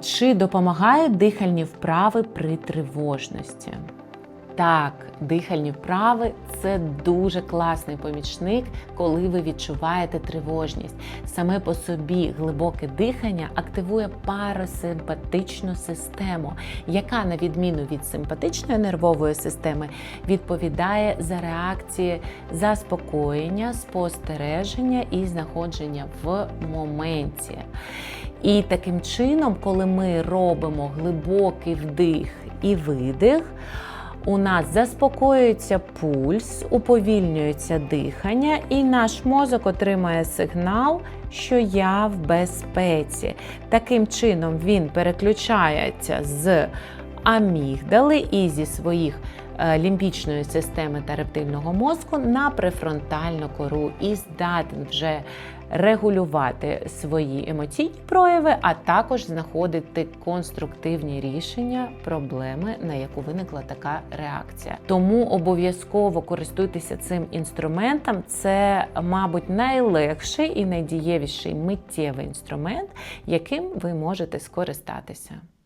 Чи допомагають дихальні вправи при тривожності? Так, дихальні вправи це дуже класний помічник, коли ви відчуваєте тривожність. Саме по собі глибоке дихання активує парасимпатичну систему, яка, на відміну від симпатичної нервової системи, відповідає за реакції заспокоєння, спостереження і знаходження в моменті. І таким чином, коли ми робимо глибокий вдих і видих, у нас заспокоюється пульс, уповільнюється дихання, і наш мозок отримає сигнал, що я в безпеці. Таким чином він переключається з амігдали і зі своїх е, лімбічної системи та рептильного мозку на префронтальну кору і здатен вже регулювати свої емоційні прояви, а також знаходити конструктивні рішення проблеми, на яку виникла така реакція. Тому обов'язково користуйтеся цим інструментом. Це, мабуть, найлегший і найдієвіший миттєвий інструмент, яким ви можете скористатися.